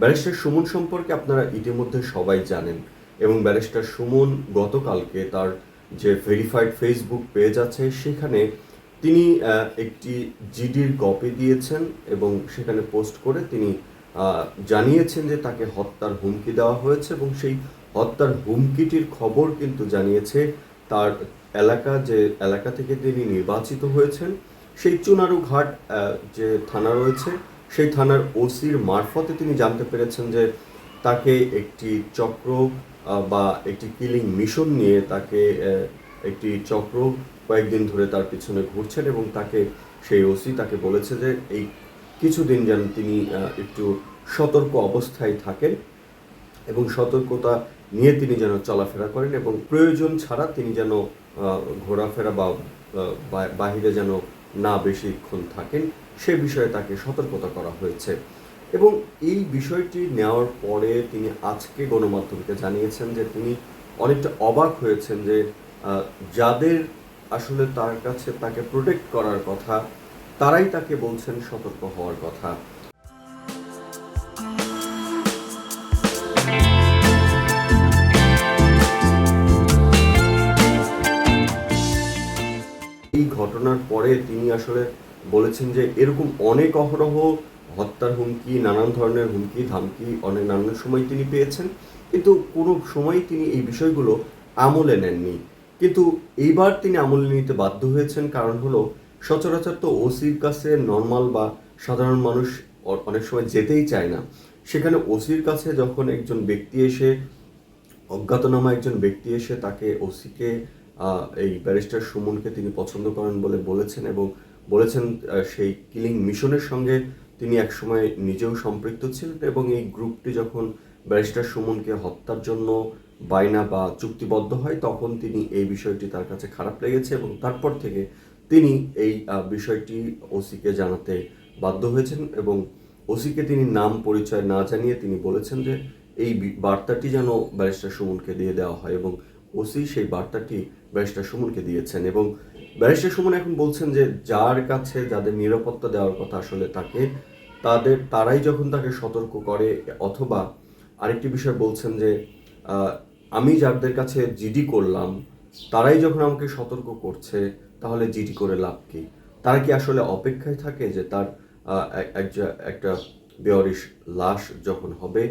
Barrister Suman সম্পর্কে আপনারা ইতিমধ্যে সবাই জানেন এবং ব্যারিস্টার সুমন গতকালকে তার যে ভেরিফাইড ফেসবুক পেজ আছে, সেখানে তিনি একটি জিডির কপি দিয়েছেন এবং সেখানে পোস্ট করে তিনি জানিয়েছেন যে তাকে হত্যার হুমকি দেওয়া হয়েছে এবং সেই হত্যার হুমকিটির খবর কিন্তু জানিয়েছে তার এলাকা, যে এলাকা থেকে তিনি নির্বাচিত হয়েছেন। সেই চুনারু ঘাট যে থানা রয়েছে সেই থানার ওসির মারফতে তিনি জানতে পেরেছেন যে তাকে একটি চক্র বা একটি কিলিং মিশন নিয়ে তাকে একটি চক্র কয়েকদিন ধরে তার পিছনে ঘুরছেন এবং তাকে, সেই ওসি তাকে বলেছে যে এই কিছুদিন যেন তিনি একটু সতর্ক অবস্থায় থাকেন এবং সতর্কতা নিয়ে তিনি যেন চলাফেরা করেন এবং প্রয়োজন ছাড়া তিনি যেন ঘোরাফেরা বা, বাহিরে যেন না বেশিক্ষণ থাকেন। সে বিষয়ে তাকে সতর্কতা করা হয়েছে। এবং এই বিষয়টি নেওয়ার পরে তিনি আজকে গণমাধ্যমকে জানিয়েছেন যে তিনি অনেকটা অবাক হয়েছেন যে যাদের আসলে তার কাছে তাকে প্রোটেক্ট করার কথা, তারাই তাকে বলছেন সতর্ক হওয়ার কথা। এই ঘটনার পরে তিনি আসলে বলেছেন যে এরকম অনেক অহরহ হত্যার হুমকি, নানান ধরনের হুমকি, ধামকি অনেক নানান সময় তিনি পেয়েছেন। কিন্তু কোনো সময় তিনি এই বিষয়গুলো আমলে নেননি। কিন্তু এইবার তিনি আমলে নিতে বাধ্য হয়েছেন, কারণ হলো সচরাচর তো ওসির কাছে নর্মাল বা সাধারণ মানুষ অনেক সময় যেতেই চায় না। সেখানে ওসির কাছে যখন একজন ব্যক্তি এসে, অজ্ঞাতনামা একজন ব্যক্তি এসে তাকে ওসিকে এই ব্যারিস্টার সুমনকে তিনি পছন্দ করেন বলে বলেছেন এবং বলেছেন সেই কিলিং মিশনের সঙ্গে তিনি একসময় নিজেও সম্পৃক্ত ছিলেন এবং এই গ্রুপটি যখন ব্যারিস্টার সুমনকে হত্যার জন্য বায়না বা চুক্তিবদ্ধ হয়, তখন তিনি এই বিষয়টি তার কাছে খারাপ লেগেছে এবং তারপর থেকে তিনি এই বিষয়টি ওসিকে জানাতে বাধ্য হয়েছেন এবং ওসিকে তিনি নাম পরিচয় না জানিয়ে তিনি বলেছেন যে এই বার্তাটি যেন ব্যারিস্টার সুমনকে দিয়ে দেওয়া হয় এবং ওসি সেই বার্তাটি ব্যারিস্টার সুমনকে দিয়েছেন এবং ব্যারিস্টার সুমন এখন বলছেন যে যার কাছে যাদের নিরাপত্তা দেওয়ার কথা আসলে তাকে, তাদের, তারাই যখন তাকে সতর্ক করে, অথবা আরেকটি বিষয় বলছেন যে আমি যাদের কাছে জিডি করলাম, তারাই যখন আমাকে সতর্ক করছে, তাহলে জিডি করে লাভ কি? তারা কি আসলে অপেক্ষায় থাকে যে তার একটা বেয়ারিশ লাশ যখন হবে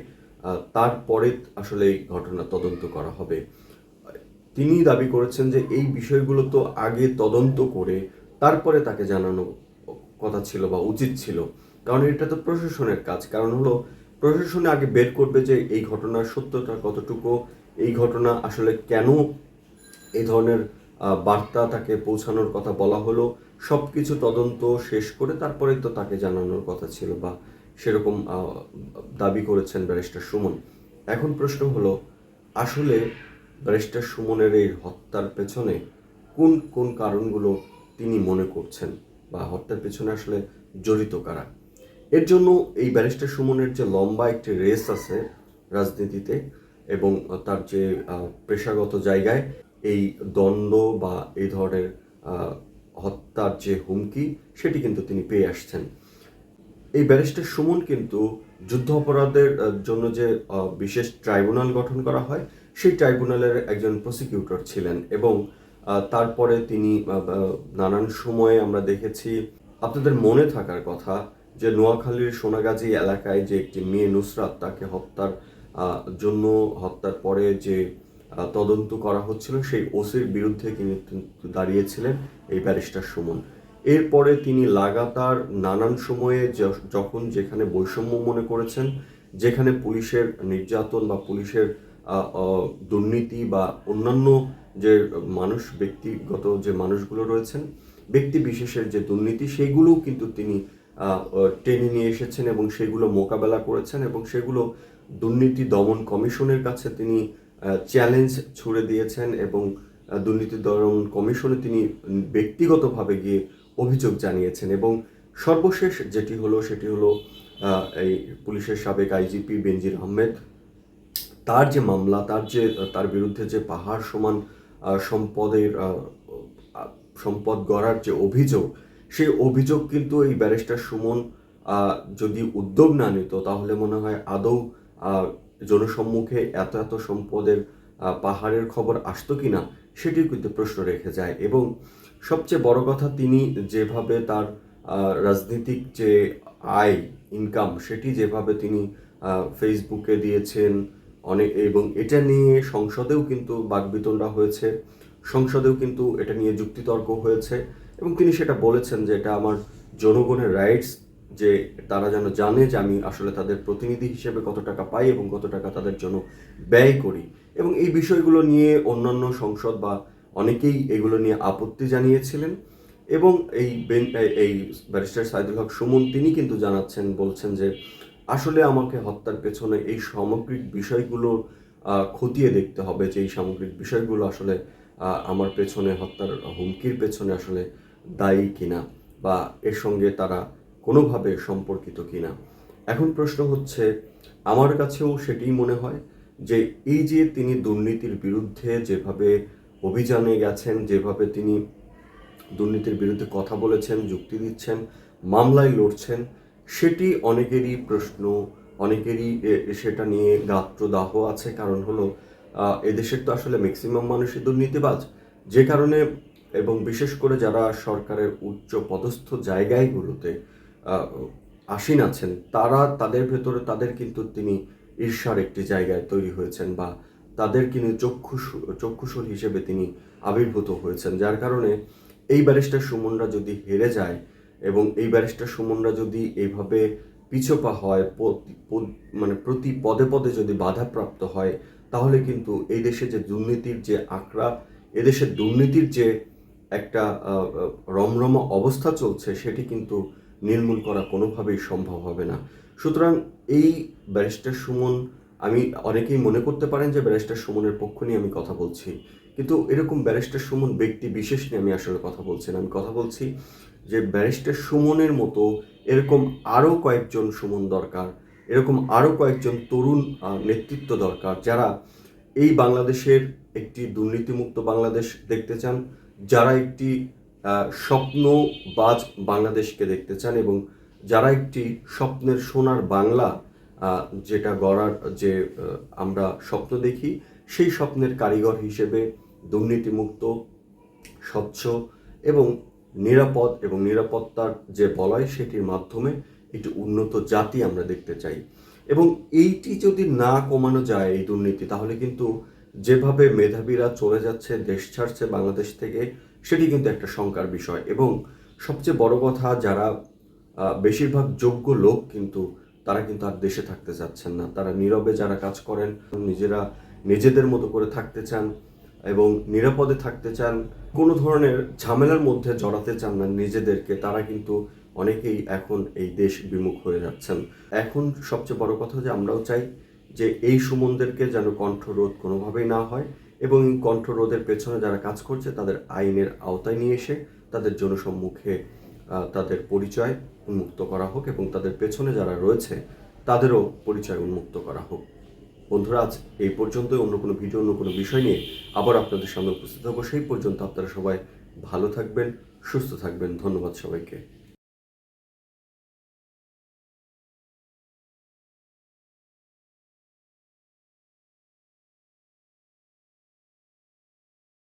তারপরে আসলে এই ঘটনা তদন্ত করা হবে? তিনি দাবি করেছেন যে এই বিষয়গুলো তো আগে তদন্ত করে তারপরে তাকে জানানো কথা ছিল বা উচিত ছিল। কারণ এটা তো প্রশাসনের কাজ। কারণ হলো, প্রশাসনে আগে বের করবে যে এই ঘটনার সত্যতা কতটুকু, এই ঘটনা আসলে কেন এই ধরনের বার্তা তাকে পৌঁছানোর কথা বলা হলো সব কিছু তদন্ত শেষ করে তারপরেই তো তাকে জানানোর কথা ছিল বা সেরকম দাবি করেছেন ব্যারিস্টার সুমন। এখন প্রশ্ন হলো, আসলে ব্যারিস্টার সুমনের এই হত্যার পেছনে কোন কোন কারণগুলো তিনি মনে করছেন? বা হত্যার পেছনে আসলে জড়িত কারা? এর জন্য এই ব্যারিস্টার সুমনের যে লম্বা একটি রেস আছে রাজনীতিতে এবং তার যে পেশাগত জায়গায় এই দ্বন্দ্ব বা এই ধরনের হত্যার যে হুমকি, সেটি কিন্তু তিনি পেয়ে আসছেন। এই ব্যারিস্টার সুমন কিন্তু যুদ্ধ অপরাধের জন্য যে বিশেষ ট্রাইব্যুনাল গঠন করা হয় সেই ট্রাইব্যুনালের একজন প্রসিকিউটর ছিলেন এবং তারপরে তিনি নানান সময়ে আমরা দেখেছি, আপনাদের মনে থাকার কথা যে নোয়াখালীর সোনাগাজী এলাকায় যে একটি মেয়ে নুসরাত তাকে হত্যার জন্য হত্যার পরে যে তদন্ত করা হচ্ছিল, সেই ওসির বিরুদ্ধে তিনি দাঁড়িয়েছিলেন এই ব্যারিস্টার সুমন। এরপরে তিনি লাগাতার নানান সময়ে যখন যেখানে বৈষম্য মনে করেছেন, যেখানে পুলিশের নির্যাতন বা পুলিশের দুর্নীতি বা অন্যান্য যে মানুষ, ব্যক্তিগত যে মানুষগুলো রয়েছেন, ব্যক্তি বিশেষের যে দুর্নীতি সেইগুলোও কিন্তু তিনি টেনে নিয়ে এসেছেন এবং সেগুলো মোকাবেলা করেছেন এবং সেগুলো দুর্নীতি দমন কমিশনের কাছে তিনি চ্যালেঞ্জ ছুড়ে দিয়েছেন এবং দুর্নীতি দমন কমিশনে তিনি ব্যক্তিগতভাবে গিয়ে অভিযোগ জানিয়েছেন এবং সর্বশেষ যেটি হলো, সেটি হলো এই পুলিশের সাবেক আইজিপি বেনজির আহমেদ তার যে মামলা, তার যে, তার বিরুদ্ধে যে পাহাড় সমান সম্পদের সম্পদ গড়ার যে অভিযোগ, সেই অভিযোগ কিন্তু এই ব্যারিস্টার সুমন যদি উদ্যোগ না নিত, তাহলে মনে হয় আদৌ জনসম্মুখে এত এত সম্পদের পাহাড়ের খবর আসতো কি না সেটি কিন্তু প্রশ্ন রেখে যায়। এবং সবচেয়ে বড় কথা, তিনি যেভাবে তার রাজনীতিক যে আয় ইনকাম সেটি যেভাবে তিনি ফেসবুকে দিয়েছেন অনেক, এবং এটা নিয়ে সংসদেও কিন্তু বাকবিতণ্ডা হয়েছে। সংসদেও কিন্তু এটা নিয়ে যুক্তিতর্ক হয়েছে, এবং তিনি সেটা বলেছেন যে এটা আমার জনগণের রাইটস যে তারা যেন জানে যে আমি আসলে তাদের প্রতিনিধি হিসেবে কত টাকা পাই এবং কত টাকা তাদের জন্য ব্যয় করি। এবং এই বিষয়গুলো নিয়ে অন্যান্য সংসদ বা অনেকেই এগুলো নিয়ে আপত্তি জানিয়েছিলেন, এবং এই এই ব্যারিস্টার সাইদুল হক সুমন, তিনি কিন্তু জানাচ্ছেন, বলছেন যে আসলে আমাকে হত্যার পেছনে এই সামগ্রিক বিষয়গুলো খতিয়ে দেখতে হবে যে এই সামগ্রিক বিষয়গুলো আসলে আমার পেছনে হত্যার হুমকির পেছনে আসলে দায়ী কিনা বা এর সঙ্গে তারা কোনোভাবে সম্পর্কিত কিনা। এখন প্রশ্ন হচ্ছে, আমার কাছেও সেটিই মনে হয় যে এই যে তিনি দুর্নীতির বিরুদ্ধে যেভাবে অভিযানে গেছেন, যেভাবে তিনি দুর্নীতির বিরুদ্ধে কথা বলেছেন, যুক্তি দিচ্ছেন, মামলায় লড়ছেন সেটি অনেকেরই প্রশ্ন, অনেকেরই সেটা নিয়ে গাত্রদাহ আছে। কারণ হলো এদেশের তো আসলে ম্যাক্সিমাম মানুষই দুর্নীতিবাজ। যে কারণে এবং বিশেষ করে যারা সরকারের উচ্চ পদস্থ জায়গাগুলোতে আসীন আছেন, তারা তাদের ভেতরে তাদের কিন্তু তিনি ঈর্ষার একটি জায়গায় তৈরি হয়েছেন বা তাদের কিন্তু চক্ষুষ চক্ষুষর হিসেবে তিনি আবির্ভূত হয়েছেন। যার কারণে এই ব্যারিস্টার সুমনরা যদি হেরে যায় এবং এই ব্যারিস্টার সুমনরা যদি এইভাবে পিছপা হয় মানে প্রতি পদে পদে যদি বাধাপ্রাপ্ত হয়, তাহলে কিন্তু এই দেশে যে দুর্নীতির যে আঁকড়া এদেশের দুর্নীতির যে একটা রমরমা অবস্থা চলছে, সেটি কিন্তু নির্মূল করা কোনোভাবেই সম্ভব হবে না। সুতরাং এই ব্যারিস্টার সুমন, আমি অনেকেই মনে করতে পারেন যে ব্যারিস্টার সুমনের পক্ষ নিয়ে আমি কথা বলছি। কিন্তু এরকম ব্যারিস্টার সুমন ব্যক্তি বিশেষ নিয়ে আমি আসলে কথা বলছি না। আমি কথা বলছি যে ব্যারিস্টার সুমনের মতো এরকম আরও কয়েকজন সুমন দরকার, এরকম আরও কয়েকজন তরুণ নেতৃত্ব দরকার যারা এই বাংলাদেশের একটি দুর্নীতিমুক্ত বাংলাদেশ দেখতে চান, যারা একটি স্বপ্নবাজ বাংলাদেশকে দেখতে চান এবং যারা একটি স্বপ্নের সোনার বাংলা যেটা গড়ার যে আমরা স্বপ্ন দেখি, সেই স্বপ্নের কারিগর হিসেবে দুর্নীতিমুক্ত, স্বচ্ছ এবং নিরাপদ এবং নিরাপত্তার যে বলয় সেটির মাধ্যমে একটি উন্নত জাতি আমরা দেখতে চাই। এবং এইটি যদি না কমানো যায় এই দুর্নীতি, তাহলে কিন্তু যেভাবে মেধাবীরা চলে যাচ্ছে, দেশ ছাড়ছে বাংলাদেশ থেকে, সেটি কিন্তু একটা শঙ্কার বিষয়। এবং সবচেয়ে বড় কথা, যারা বেশিরভাগ যোগ্য লোক কিন্তু তারা কিন্তু আর দেশে থাকতে চাচ্ছেন না। তারা নীরবে যারা কাজ করেন, নিজেরা নিজেদের মতো করে থাকতে চান এবং নিরাপদে থাকতে চান, কোনো ধরনের ঝামেলার মধ্যে জড়াতে চান না নিজেদেরকে, তারা কিন্তু অনেকেই এখন এই দেশ বিমুখ হয়ে যাচ্ছেন। এখন সবচেয়ে বড় কথা যে আমরাও চাই যে এই সুমনদেরকে যেন কণ্ঠরোধ কোনোভাবেই না হয় এবং এই কণ্ঠরোধের পেছনে যারা কাজ করছে, তাদের আইনের আওতায় নিয়ে এসে তাদের জনসম্মুখে তাদের পরিচয় উন্মুক্ত করা হোক এবং তাদের পেছনে যারা রয়েছে, তাদেরও পরিচয় উন্মুক্ত করা হোক। বন্ধুরা, আজ এই পর্যন্ত অন্য কোনো ভিডিও, অন্য কোনো বিষয় নিয়ে আবার আপনাদের সামনে উপস্থিত হব। সেই পর্যন্ত আপনারা সবাই ভালো থাকবেন, সুস্থ থাকবেন। ধন্যবাদ সবাইকে।